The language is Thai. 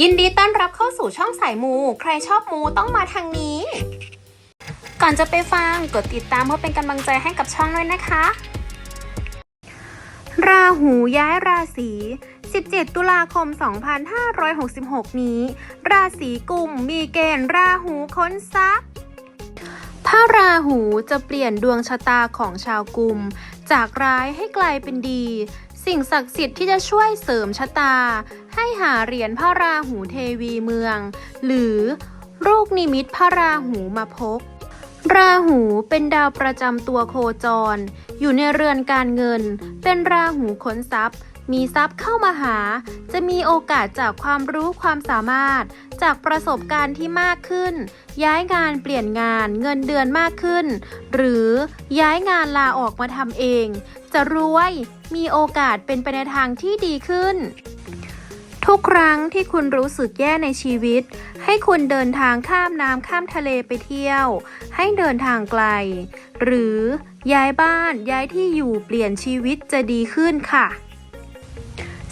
ยินดีต้อนรับเข้าสู่ช่องสายมู ใครชอบมูต้องมาทางนี้ ก่อนจะไปฟังกดติดตามเพื่อเป็นกำลังใจให้กับช่องด้วยนะคะ ราหูย้ายราศี 17 ตุลาคม 2566 นี้ ราศีกุมมีเกณฑ์ราหูค้นทรัพย์พระราหูจะเปลี่ยนดวงชะตาของชาวกุม จากร้ายให้กลายเป็นดี สิ่งศักดิ์สิทธิ์ที่จะช่วยเสริมชะตา ให้หาเหรียญพระราหูเทวีเมือง หรือลูกนิมิตพระราหูมาพก ราหูเป็นดาวประจำตัวโคจร อยู่ในเรือนการเงิน เป็นราหูขนทรัพย์ มีทรัพย์เข้ามาหา จะมีโอกาสจากความรู้ความสามารถ จากประสบการณ์ที่มากขึ้น ย้ายงานเปลี่ยนงานเงินเดือนมากขึ้น หรือย้ายงานลาออกมาทำเอง จะรวยมีโอกาสเป็นไปในทางที่ดีขึ้น ทุกครั้งที่คุณรู้สึกแย่ในชีวิต ให้คุณเดินทางข้ามน้ำข้ามทะเลไปเที่ยว ให้เดินทางไกล หรือย้ายบ้านย้ายที่อยู่เปลี่ยนชีวิตจะดีขึ้นค่ะ